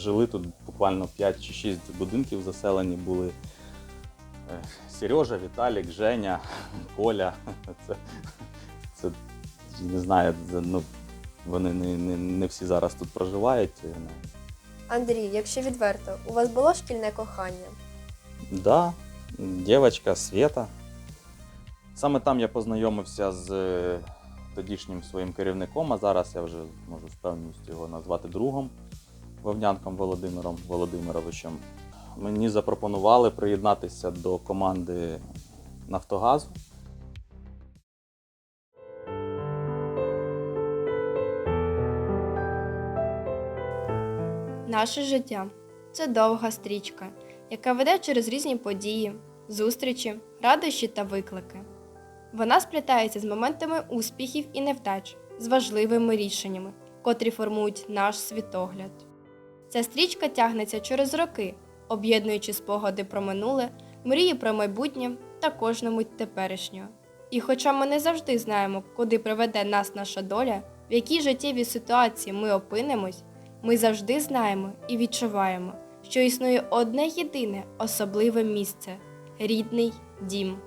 жили тут буквально 5 чи 6 будинків заселені були. Е, Сережа, Віталік, Женя, Коля. Це, це не знаю, це, ну, вони не, не, не всі зараз тут проживають. Андрій, якщо відверто, у вас було шкільне кохання? Да, дівчинка Света. Саме там я познайомився з е, тодішнім своїм керівником, а зараз я вже можу з певністю його назвати другом Вовнянком Володимиром Володимировичем. Мені запропонували приєднатися до команди Нафтогазу. Наше життя це довга стрічка, яка веде через різні події, зустрічі, радощі та виклики. Вона сплітається з моментами успіхів і невдач, з важливими рішеннями, котрі формують наш світогляд. Ця стрічка тягнеться через роки, об'єднуючи спогади про минуле, мрії про майбутнє та кожну мить теперішнього. І хоча ми не завжди знаємо, куди приведе нас наша доля, в якій життєвій ситуації ми опинимось, ми завжди знаємо і відчуваємо, що існує одне єдине особливе місце рідний дім.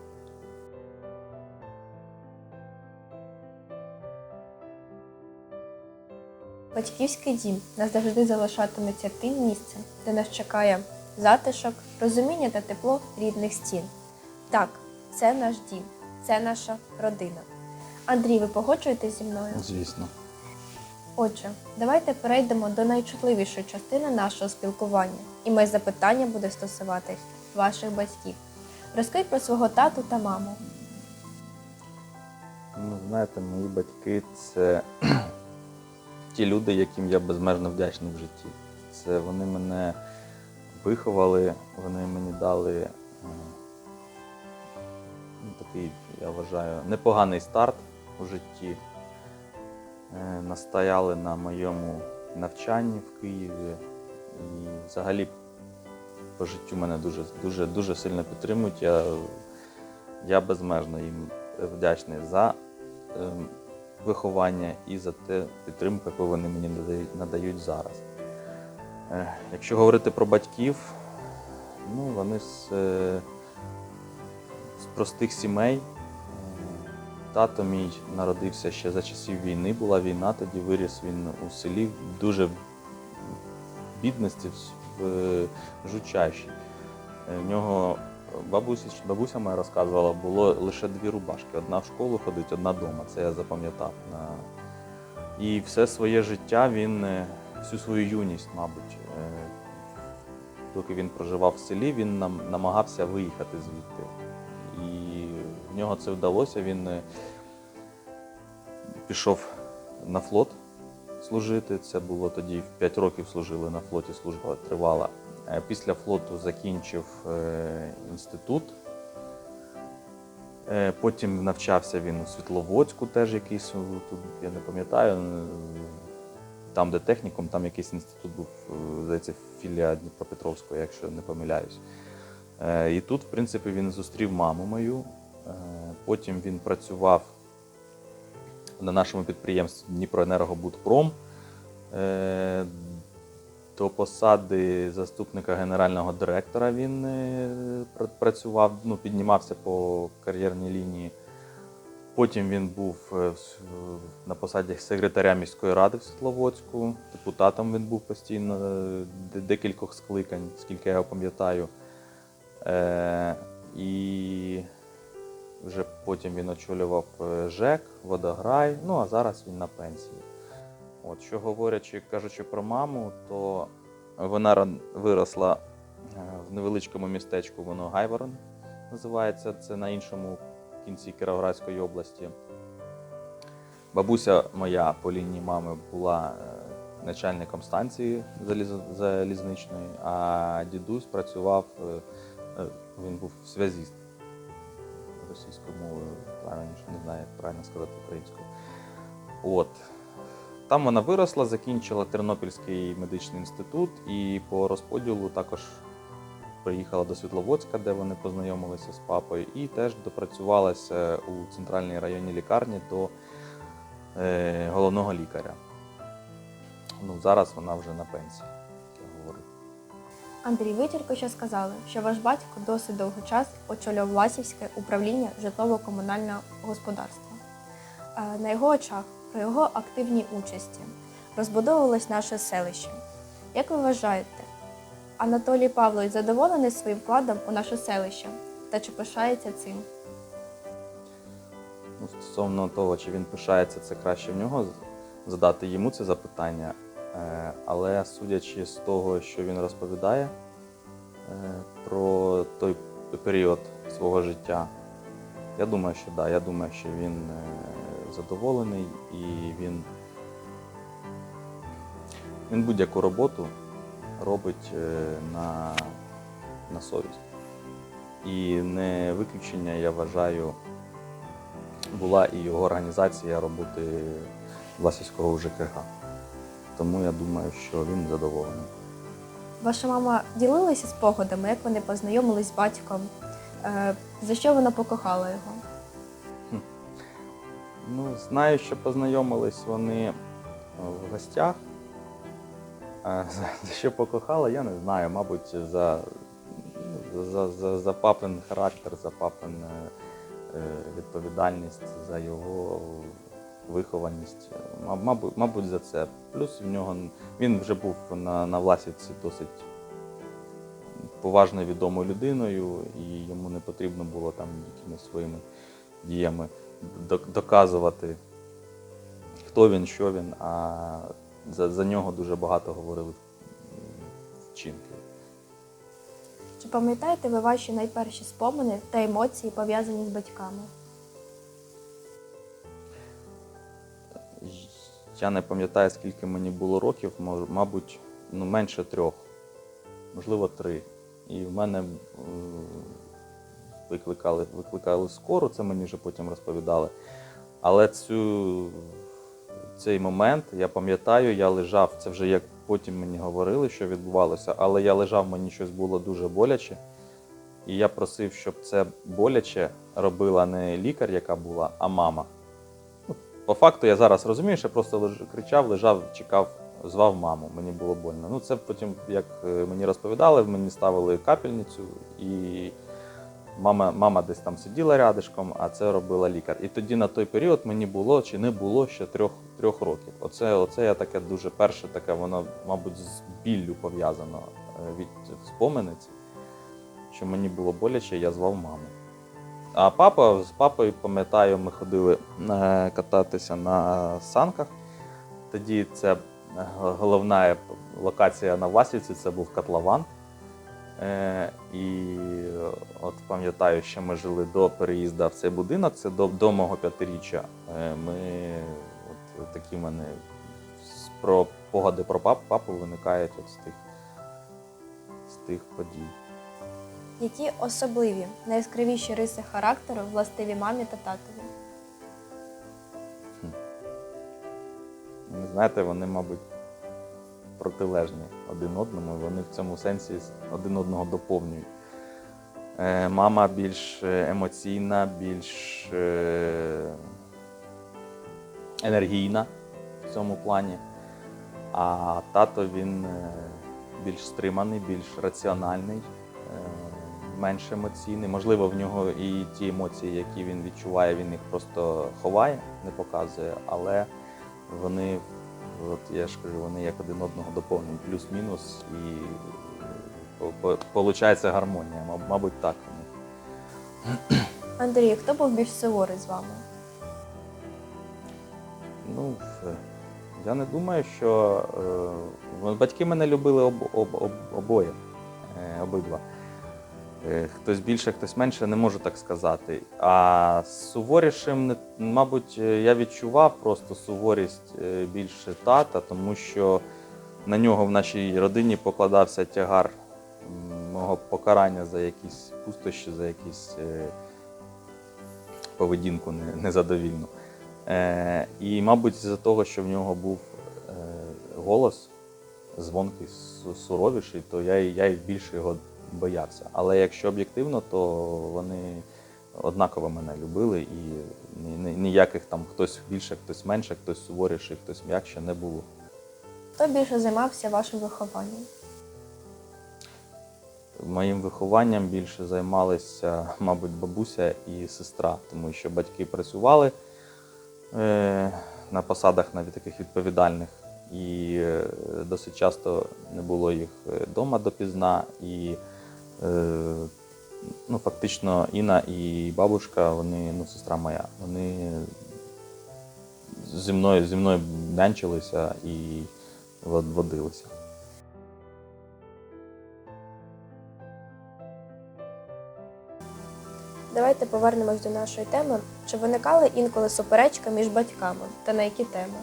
Батьківський дім назавжди залишатиметься тим місцем, де нас чекає затишок, розуміння та тепло рідних стін. Так, це наш дім, це наша родина. Андрій, ви погоджуєтесь зі мною? Звісно. Отже, давайте перейдемо до найчутливішої частини нашого спілкування, і моє запитання буде стосуватись ваших батьків. Розкажіть про свого тату та маму. Ну, знаєте, мої батьки це ті люди, яким я безмежно вдячний в житті. Це вони мене виховали, вони мені дали е, ну, такий, я вважаю, непоганий старт у житті. Е, Настояли на моєму навчанні в Києві. І взагалі по життю мене дуже, дуже, дуже сильно підтримують. Я, я безмежно їм вдячний за ем, виховання і за те підтримку, яку вони мені надають, зараз. Е, Якщо говорити про батьків, ну вони з, е, з простих сімей. Тато мій народився ще за часів війни, була війна, тоді виріс він у селі дуже в бідності, в Жучащі. Е, В нього бабуся, бабуся моя розказувала, було лише дві рубашки. Одна в школу ходить, одна вдома. Це я запам'ятав. І все своє життя він, е, всю свою юність, мабуть, е, доки він проживав в селі, він нам намагався виїхати звідти. І в нього це вдалося. Він е, пішов на флот служити. Це було тоді в 5 років служили на флоті, служба тривала. Е, Після флоту закінчив е, інститут. Е, Потім навчався він у Світловодську, теж якийсь тут, я не пам'ятаю. Там, де технікум, там якийсь інститут був, здається, філія Дніпропетровського, якщо не помиляюсь. І тут, в принципі, він зустрів маму мою. Потім він працював на нашому підприємстві Дніпроенергобудпром. До посади заступника генерального директора він е, працював, ну, піднімався по кар'єрній лінії. Потім він був е, на посаді секретаря міської ради в Світловодську. Депутатом він був постійно е, декількох скликань, скільки я його пам'ятаю. І вже потім він очолював ЖЕК, водограй, ну а зараз він на пенсії. От, що говорячи, кажучи про маму, то вона виросла е, в невеличкому містечку, воно Гайворон називається, це на іншому кінці Кіровоградської області. Бабуся моя по лінії мами була е, начальником станції залізничної, а дідусь працював, е, він був связіст російською мовою, правильно не знаю, як правильно сказати українською. От. Там вона виросла, закінчила Тернопільський медичний інститут і по розподілу також приїхала до Світловодська, де вони познайомилися з папою, і теж допрацювалася у центральній районній лікарні до е, головного лікаря. Ну, зараз вона вже на пенсії, як я говорив. Андрій, ви тільки що сказали, що ваш батько досить довгий час очолював Власівське управління житлово-комунального господарства. Е, На його очах, при його активній участі, розбудовувалось наше селище. Як ви вважаєте, Анатолій Павлович задоволений своїм вкладом у наше селище та чи пишається цим? Ну, стосовно того, чи він пишається, це краще в нього задати йому це запитання. Е, Але судячи з того, що він розповідає е, про той період свого життя, я думаю, що. Да, я думаю, що він е, задоволений і він, він будь-яку роботу робить е, на, на совість. І не виключення, я вважаю, була і його організація роботи Власівського ЖКГ. Тому я думаю, що він задоволений. Ваша мама ділилася спогадами, як вони познайомились з батьком, Е, за що вона покохала його? Ну, знаю, що познайомились вони е, в гостях. За що покохала, я не знаю. Мабуть, за, за, за, за папин характер, за папин е, е, відповідальність, за його вихованість. Мабуть, мабуть, за це. Плюс в нього він вже був на, на Власівці досить поважно відомою людиною, і йому не потрібно було там якимись своїми діями доказувати, хто він, що він, а за, за нього дуже багато говорили вчинки. Чи пам'ятаєте ви ваші найперші спомини та емоції, пов'язані з батьками? Я не пам'ятаю, скільки мені було років, мабуть, ну, менше трьох, можливо, три. І в мене викликали, викликали скору, це мені вже потім розповідали. Але цю, цей момент, я пам'ятаю, я лежав, це вже як потім мені говорили, що відбувалося, але я лежав, мені щось було дуже боляче. І я просив, щоб це боляче робила не лікар, яка була, а мама. По факту я зараз розумію, що я просто кричав, лежав, чекав, звав маму. Мені було больно. Ну, це потім, як е, мені розповідали, мені ставили капельницю, і мама, мама десь там сиділа рядишком, а це робила лікар. І тоді на той період мені було чи не було ще трьох, трьох років. Оце, оце я таке дуже перше, таке, воно, мабуть, з біллю пов'язано е, від споминиці, що мені було боляче, я звав маму. А папа з папою, пам'ятаю, ми ходили е, кататися на санках. Тоді це е, головна локація на Власівці, це був котлован. Е, і от пам'ятаю, що ми жили до переїзду в цей будинок, це до, до мого п'ятиріччя. Е, ми от такі в мене про погади про пап, папу виникають от з тих, з тих подій. Які особливі, найяскравіші риси характеру властиві мамі та татові? Знаєте, вони, мабуть, протилежні один одному, вони в цьому сенсі один одного доповнюють. Е, Мама більш е, емоційна, більш е, енергійна в цьому плані, а тато він більш стриманий, більш раціональний, менш емоційний. Можливо, в нього і ті емоції, які він відчуває, він їх просто ховає, не показує, але вони, от я ж кажу, вони як один одного доповнюють, плюс-мінус, і виходить гармонія. Мабуть, так. вони. Андрій, хто був більш суворий з вами? Ну, е, я не думаю, що е, батьки мене любили об, об, об, обоє, е, обидва. Е, Хтось більше, хтось менше, не можу так сказати. А суворішим, мабуть, е, я відчував просто суворість е, більше тата, тому що на нього в нашій родині покладався тягар мого покарання за якісь пустощі, за якісь поведінку незадовільну. І, мабуть, з-за того, що в нього був голос дзвонкий, су- суровіший, то я, я більше його боявся. Але якщо об'єктивно, то вони однаково мене любили і ні- ні- ніяких там хтось більше, хтось менше, хтось суворіший, хтось м'якше не було. Хто більше займався вашим вихованням? Моїм вихованням більше займалися, мабуть, бабуся і сестра, тому що батьки працювали е, на посадах навіть таких відповідальних, і е, досить часто не було їх вдома допізна. І е, ну, фактично Інна і бабушка, вони, ну, сестра моя, вони зі мною, зі мною нянчилися і водилися. Давайте повернемось до нашої теми. Чи виникали інколи суперечки між батьками та на які теми?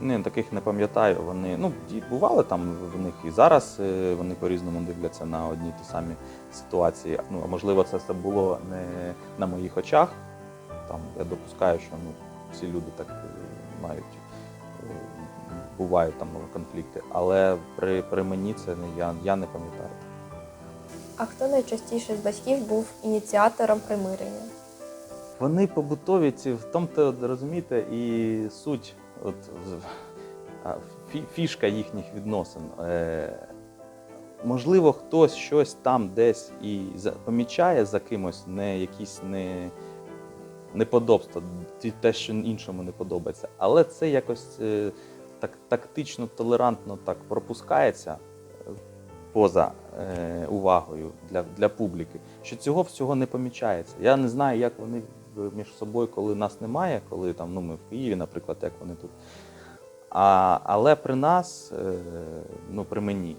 Ні, таких не пам'ятаю. Вони ну бували там в них і зараз. е, Вони по-різному дивляться на одні ті самі ситуації. Ну а можливо, це все було не на моїх очах. Там я допускаю, що ну всі люди так е, мають е, бувають там конфлікти. Але при, при мені це не я, я не пам'ятаю. А хто найчастіше з батьків був ініціатором примирення? Вони побутові ці в тому, то розумієте, і суть, от фішка їхніх відносин. Е, можливо, хтось щось там десь і помічає за кимось, не якісь не, неподобства, те, що іншому не подобається. Але це якось е, так, тактично, толерантно так пропускається е, поза е, увагою для, для публіки, що цього всього не помічається. Я не знаю, як вони між собою, коли нас немає, коли там, ну, ми в Києві, наприклад, як вони тут. А, але при нас, е, ну, при мені,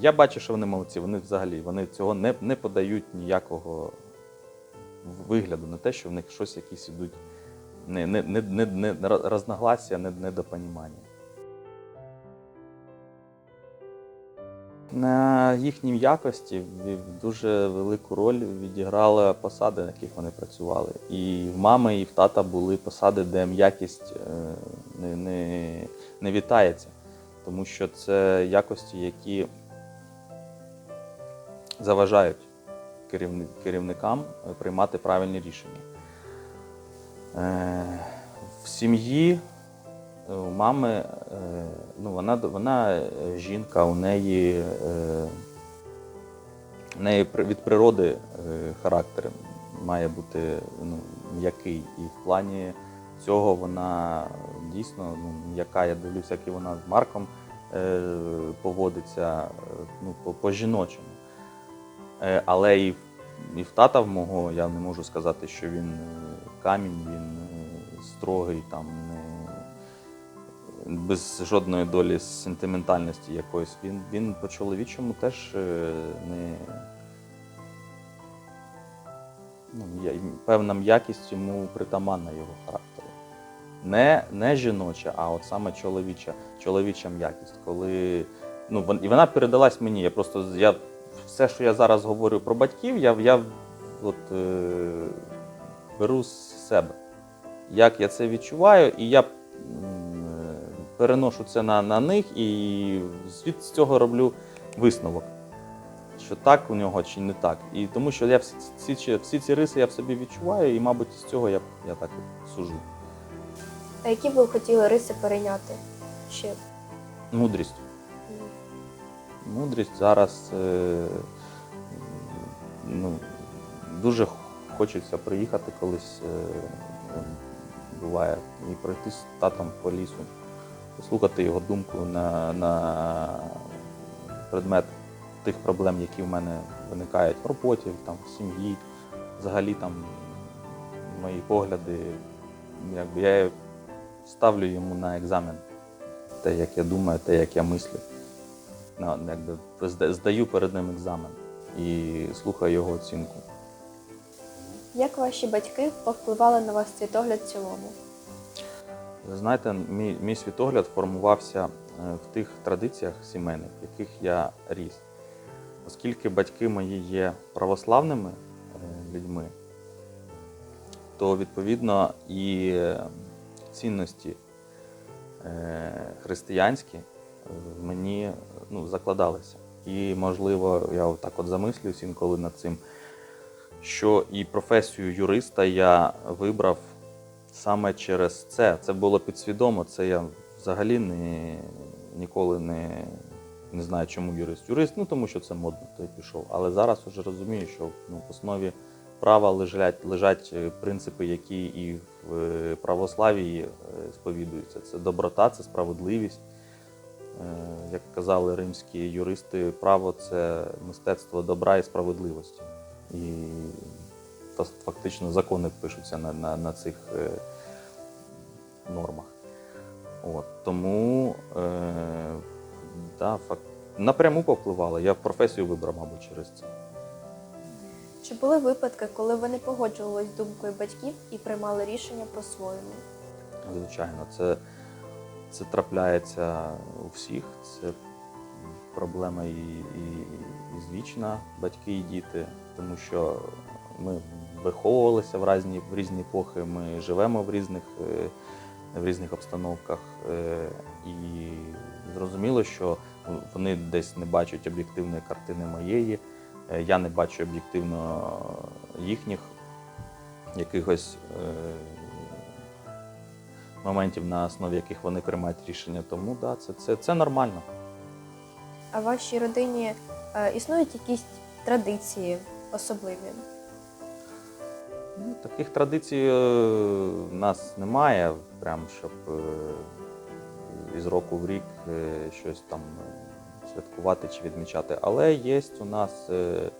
я бачу, що вони молодці. Вони взагалі вони цього не, не подають ніякого вигляду на те, що в них щось якісь ідуть не, не, не, не, не розногласія, не, недопонімання. На їхній якості дуже велику роль відіграли посади, на яких вони працювали. І в мами, і в тата були посади, де м'якість е, не, не, не вітається, тому що це якості, які заважають керівникам е, приймати правильні рішення. Е, В сім'ї у мами ну, вона, вона е, жінка, у неї, е, у неї від природи е, характер має бути ну, м'який. І в плані цього вона дійсно ну, м'яка. Я дивлюся, як і вона з Марком е, поводиться е, ну, по- по-жіночому. Е, Але і, і в тата в мого я не можу сказати, що він е, камінь, він е, строгий, там без жодної долі сентиментальності якоїсь. Він, він по-чоловічому теж е, не. Ну, певна м'якість йому притаманна його характеру. Не, не жіноча, а от саме чоловіча, чоловіча м'якість. Коли, ну, і вона передалась мені. Я просто я, все, що я зараз говорю про батьків, я, я от, е, беру з себе. Як я це відчуваю, і я переношу це на, на них і звід з цього роблю висновок, що так у нього чи не так. І тому що я всі, ці- всі ці риси я в собі відчуваю, і, мабуть, з цього я, я так сужу. А які б ви хотіли риси перейняти? Ще Мудрість. Мудрість зараз е, ну, дуже хочеться приїхати колись, е, буває, і пройти з татом по лісу, послухати його думку на, на предмет тих проблем, які в мене виникають в роботі, там, в сім'ї, взагалі там мої погляди, якби я ставлю йому на екзамен те, як я думаю, те, як я мислю. Ну, якби здаю перед ним екзамен і слухаю його оцінку. як ваші батьки повпливали на ваш світогляд в цілому? Знаєте, мій, мій світогляд формувався е, в тих традиціях сімейних, в яких я ріс. Оскільки батьки мої є православними е, людьми, то відповідно і е, цінності християнські мені ну, закладалися. І, можливо, я отак от замислююсь інколи над цим, що і професію юриста я вибрав саме через це. Це було підсвідомо. Це я взагалі не, ніколи не, Не знаю, чому юрист. Юрист, ну тому що це модно, то й пішов. Але зараз вже розумію, що ну, в основі права лежать, лежать е, принципи, які і в е, православії е, сповідуються. Це доброта, це справедливість. Як казали римські юристи, право це мистецтво добра і справедливості. І фактично закони пишуться на, на, на цих е, нормах. От, тому е, да, факт, напряму повпливало. Я професію вибрав, мабуть, через це. Чи були випадки, коли ви не погоджувались з думкою батьків і приймали рішення по-своєму? Звичайно, це, це трапляється у всіх. Це проблема і, і, і звічна, батьки і діти, тому що ми виховувалися в різні, в різні епохи, ми живемо в різних, е, в різних обстановках. е, І зрозуміло, що вони десь не бачать об'єктивної картини моєї, е, я не бачу об'єктивно їхніх якихось моментів, на основі яких вони приймають рішення. Тому да, це, це, це нормально. А в вашій родині існують якісь традиції особливі? Ну, таких традицій е, в нас немає, прям щоб е, із року в рік е, щось там е, святкувати чи відмічати. Але є у нас е,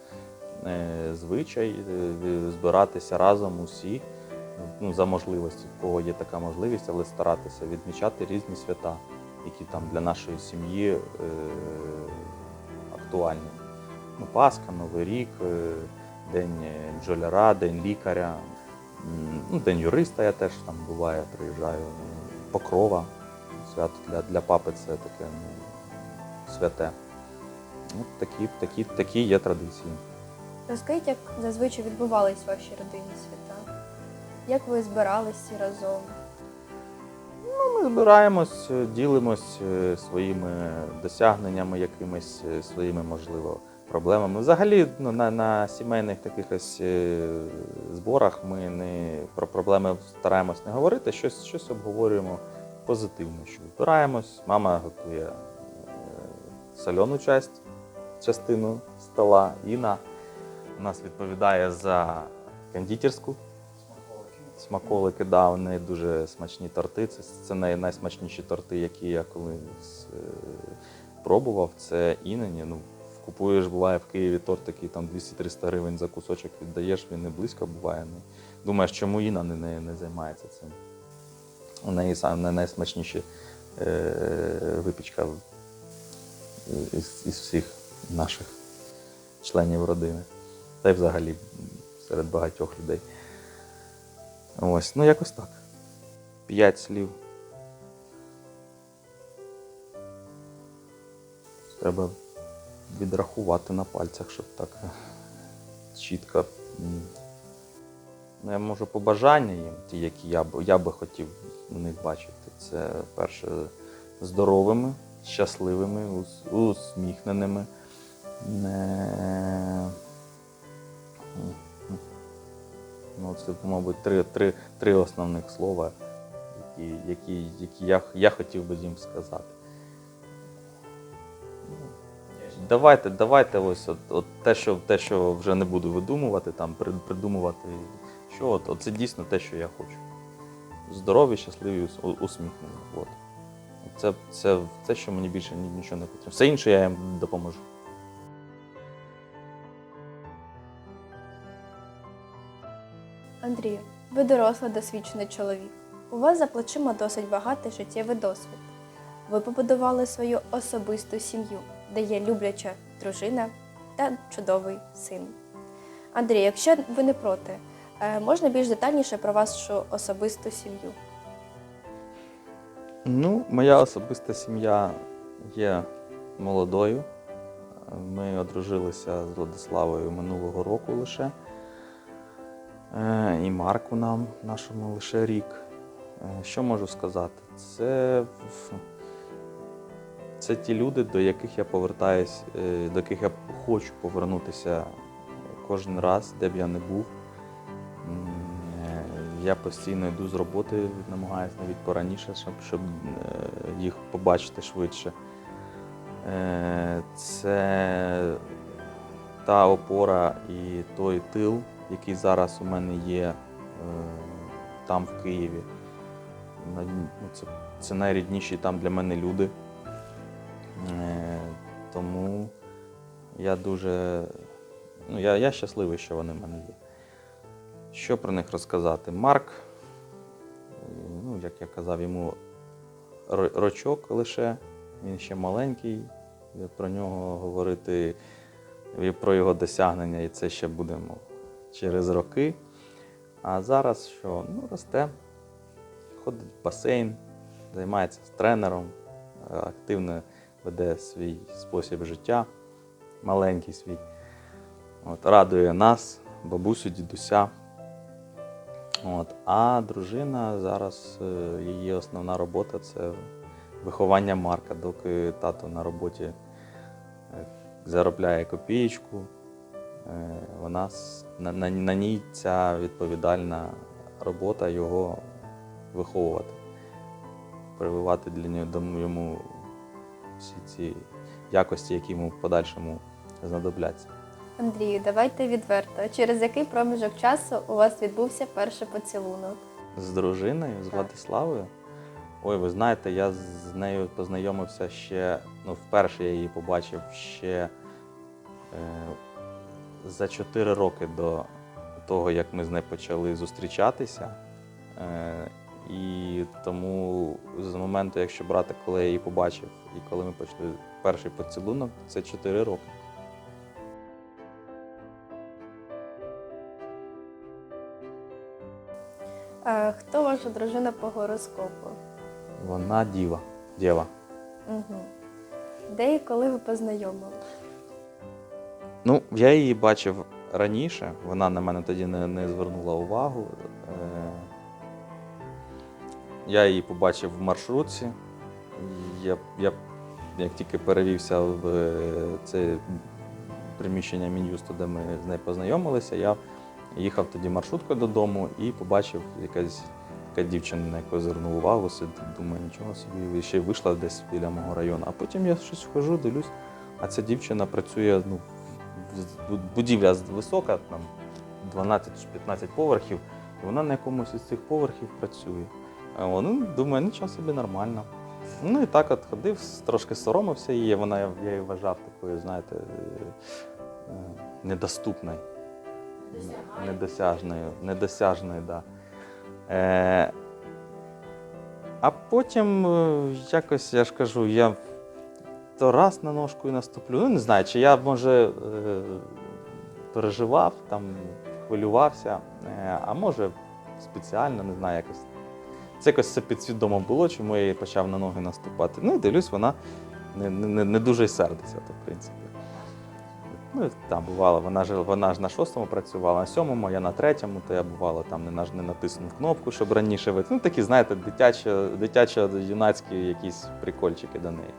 е, звичай е, збиратися разом усі, ну, за можливості, в кого є така можливість, але старатися відмічати різні свята, які там для нашої сім'ї е, актуальні. Ну, Пасха, Новий рік. День е, бджоляра, день лікаря, ну, день юриста я теж там буває, приїжджаю. Покрова. Свято для, для папи це таке ну, святе. Ну, такі, такі, такі є традиції. Розкажіть, як зазвичай відбувались ваші родинні свята? Як ви збирались всі разом? Ну, ми збираємось, е, ділимось е, своїми досягненнями, якимись своїми, можливо, проблемами. Взагалі, ну, на, на сімейних таких ось е, зборах ми не про проблеми стараємось не говорити, щось, щось обговорюємо позитивно. Що збираємось, мама готує е, сольону часть, частину стола, Інна у нас відповідає за кондитерську смаколики, да, неї дуже смачні торти. Це, це най, найсмачніші торти, які я колись е, пробував. Це інині. Ну, купуєш, буває в Києві торт, такий там 200-300 гривень за кусочок віддаєш, він не близько буває. Ну, думаєш, чому Інна не, не, не займається цим? У неї саме найсмачніші е, випічка із, із всіх наших членів родини. Та й взагалі серед багатьох людей. Ось, ну якось так. П'ять слів. Треба відрахувати на пальцях, щоб так е, чітко. Ну, я можу побажання їм, ті, які я б, я би хотів в них бачити. Це перше здоровими, щасливими, усміхненими. Не... Ну, це, мабуть, три, три, три основних слова, які, які, які я, я хотів би їм сказати. Давайте, давайте ось от, от те, що, те, що вже не буду видумувати, там, придумувати, що от, от це дійсно те, що я хочу. Здорові, щасливі, ус- усміхнені. От. Це, це, це, що мені більше нічого не потрібно. Все інше я їм допоможу. Андрію, ви дорослий досвідчений чоловік. У вас за плечима досить багатий життєвий досвід. Ви побудували свою особисту сім'ю, де є любляча дружина та чудовий син. Андрій, якщо ви не проти, е, можна більш детальніше про вашу особисту сім'ю? Ну, моя особиста сім'я є молодою. Ми одружилися з Владиславою минулого року лише. Е, І Марку нам, нашому лише рік. Е, Що можу сказати? Це, це ті люди, до яких я повертаюсь, е, до яких я хочу повернутися кожен раз, де б я не був. Е, Я постійно йду з роботи, намагаюся навіть пораніше, щоб, щоб е, їх побачити швидше. Це та опора і той тил, який зараз у мене є там, в Києві. Ну, Це, це найрідніші там для мене люди. Е, Тому я дуже. Ну, я, я щасливий, що вони в мене є. Що про них розказати? Марк, ну, як я казав, йому рочок лише, він ще маленький. Про нього говорити про його досягнення, і це ще будемо через роки. А зараз що? Ну, росте, ходить в басейн, займається з тренером, е, активно веде свій спосіб життя, маленький свій. От, радує нас, бабусю, дідуся. От. А дружина зараз е, її основна робота це виховання Марка, доки тато на роботі е, заробляє копієчку. е, Вона на, на, на ній ця відповідальна робота його виховувати, прививати для нього йому всі ці якості, які йому в подальшому знадобляться. Андрію, давайте відверто. Через який проміжок часу у вас відбувся перший поцілунок? З дружиною, з Так. Владиславою. Ой, ви знаєте, я з нею познайомився ще, ну, вперше я її побачив ще е, за 4 роки до того, як ми з нею почали зустрічатися. Е, і тому з моменту, якщо брати, коли я її побачив, і коли ми почали перший поцілунок, це 4 роки. Е, хто ваша дружина по гороскопу? Вона діва. Дєва. Угу. Де і коли ви познайомили? Ну, я її бачив раніше, вона на мене тоді не, не звернула увагу. Е, Я її побачив в маршрутці. Я, я як тільки перевівся в е, це приміщення Мін'юсту, де ми з нею познайомилися, я їхав тоді маршруткою додому і побачив якась така дівчина, на яку звернув увагу, сидить, думаю, нічого собі, ще й вийшла десь біля мого району. А потім я щось хожу, дивлюсь, а ця дівчина працює ну, будівля висока, там 12 чи 15 поверхів, і вона на якомусь із цих поверхів працює. Вона, ну, думаю, нічого собі нормально. Ну і так от ходив, трошки соромився її, вона я її вважав такою, знаєте, е, е, недоступною. Недосяжною, недосяжною, да. Е, а потім е, якось, я ж кажу, я то раз на ножку і наступлю. Ну, не знаю, чи я, може, е, переживав, там, хвилювався, е, а може, спеціально, не знаю, якось. Це якось це підсвідомо було, чому я їй почав на ноги наступати. Ну і дивлюсь, вона не, не, не дуже й сердиться, то, в принципі. Ну, там бувало, вона ж, вона ж на шостому працювала, на сьомому, я на третьому, то я бувало там не, не натиснув кнопку, щоб раніше вийти. Ну, такі, знаєте, дитячо, дитячо-юнацькі якісь прикольчики до неї.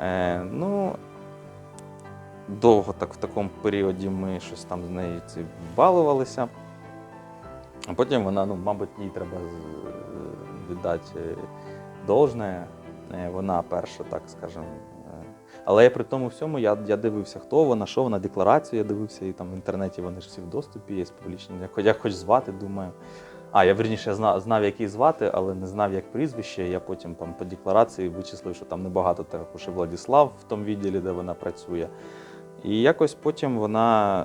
Е, ну, довго так в такому періоді ми щось там з нею балувалися. А потім вона, ну, мабуть, їй треба е, віддати е, должне. Е, Вона перша, так скажемо. Але я при тому всьому я, я дивився, хто вона, що вона, декларацію я дивився, і там в інтернеті вони ж всі в доступі є публічні. Я, я хоч звати, думаю. А, я верніше знав, знав, як звати, але не знав, як прізвище. Я потім там, по декларації вичислив, що там небагато також Владіслав в тому відділі, де вона працює. І якось потім вона,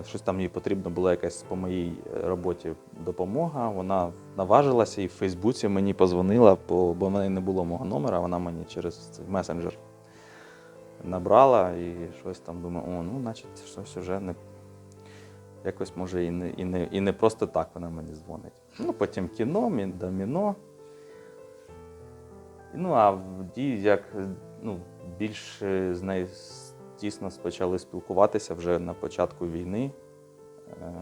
е, щось там їй потрібно було якась по моїй е, роботі допомога. Вона наважилася і в Фейсбуці мені позвонила, бо, в мене не було мого номера, вона мені через месенджер набрала і щось там думаю, о, ну, значить, щось вже не. Якось може і не, і не, і не просто так вона мені дзвонить. Ну, потім кіно, мін- доміно. Ну, а в дії, як ну, більш е, з нею тісно почали спілкуватися вже на початку війни. Е,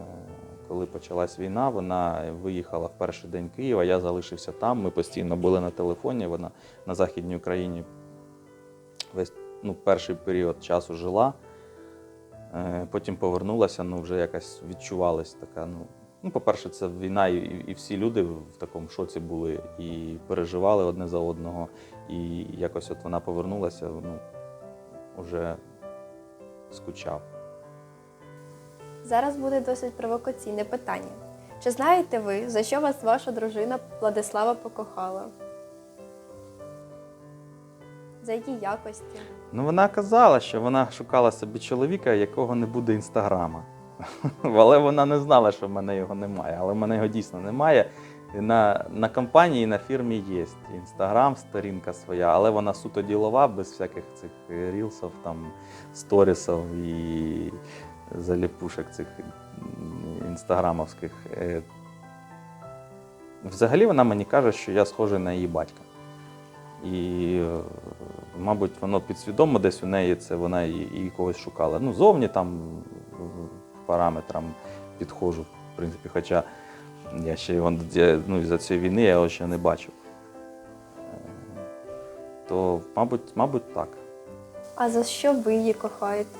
Коли почалась війна, вона виїхала в перший день Києва, я залишився там. Ми постійно були на телефоні. Вона на Західній Україні весь ну, перший період часу жила. Е, Потім повернулася, ну вже якась відчувалась така. Ну, ну по-перше, це війна, і, і всі люди в такому шоці були і переживали одне за одного. І якось от вона повернулася. Ну, вже скучав. Зараз буде досить провокаційне питання. Чи знаєте ви, за що вас ваша дружина Владислава покохала? За які якості? Ну, вона казала, що вона шукала собі чоловіка, якого не буде інстаграма. Але вона не знала, що в мене його немає. Але в мене його дійсно немає. На, на компанії, на фірмі є інстаграм, сторінка своя, але вона суто ділова, без всяких цих рілсів, там, сторісів і заліпушок цих інстаграмовських. Е, Взагалі вона мені каже, що я схожий на її батька. І, е, мабуть, воно підсвідомо десь у неї це вона і, і когось шукала. Ну, зовні там е, параметрам підходжу, в принципі, хоча я ще його ну, за цієї війни я його ще не бачив. Е, То, мабуть, мабуть, так. А за що ви її кохаєте?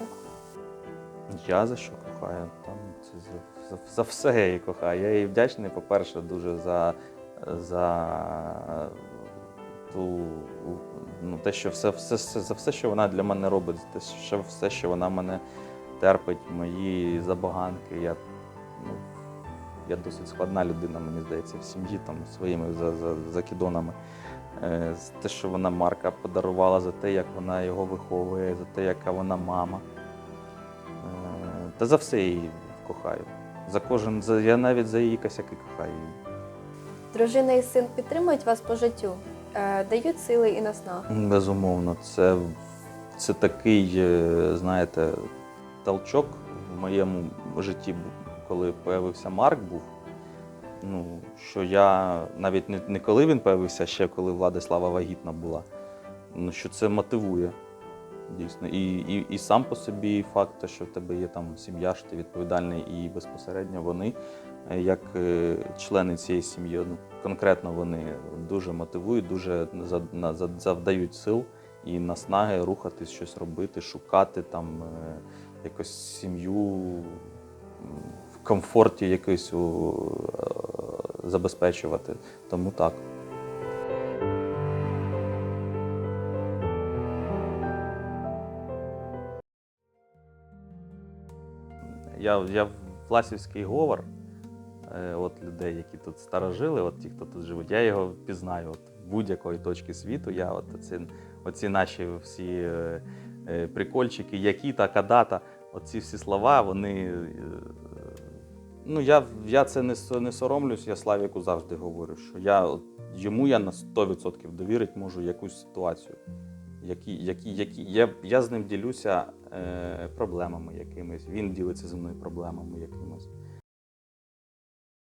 Я за що кохаю? Там, це за, за, за все я її кохаю. Я їй вдячний, по-перше, дуже за, за ту, ну, те, що все, все, все, за все, що вона для мене робить, те, що все, що вона мене терпить, мої забаганки. Я, ну, я досить складна людина, мені здається, в сім'ї там своїми за, за, закидонами. Е, те, що вона Марка подарувала, за те, як вона його виховує, за те, яка вона мама. Е, Та за все її кохаю. За кожен, за, я навіть за її косяки кохаю її. Дружина і син підтримують вас по життю, е, дають сили і наснагу. Безумовно, це, це такий, знаєте, толчок в моєму житті, коли з'явився Марк був. Ну, що я навіть не, не коли він з'явився, а ще коли Владислава вагітна була. Ну, що це мотивує. Дійсно. І, і, і сам по собі факт, що в тебе є там сім'я, що ти відповідальний, і безпосередньо вони, е, як е, члени цієї сім'ї, ну, конкретно вони дуже мотивують, дуже завдають сил і наснаги рухатись, щось робити, шукати там е, якось сім'ю комфорті якийсь у, е, забезпечувати. Тому так. Я, я Власівський говор, е, от людей, які тут старожили, от ті, хто тут живуть, я його пізнаю от, будь-якої точки світу. Я от оці, оці наші всі е, прикольчики, які та кадата, оці всі слова, вони. Ну, я, я це не, не соромлюсь, я Славіку завжди говорю, що я, йому я на 100% довірити можу якусь ситуацію. Які, які, які, я, я з ним ділюся е, проблемами якимись, він ділиться зі мною проблемами якимись.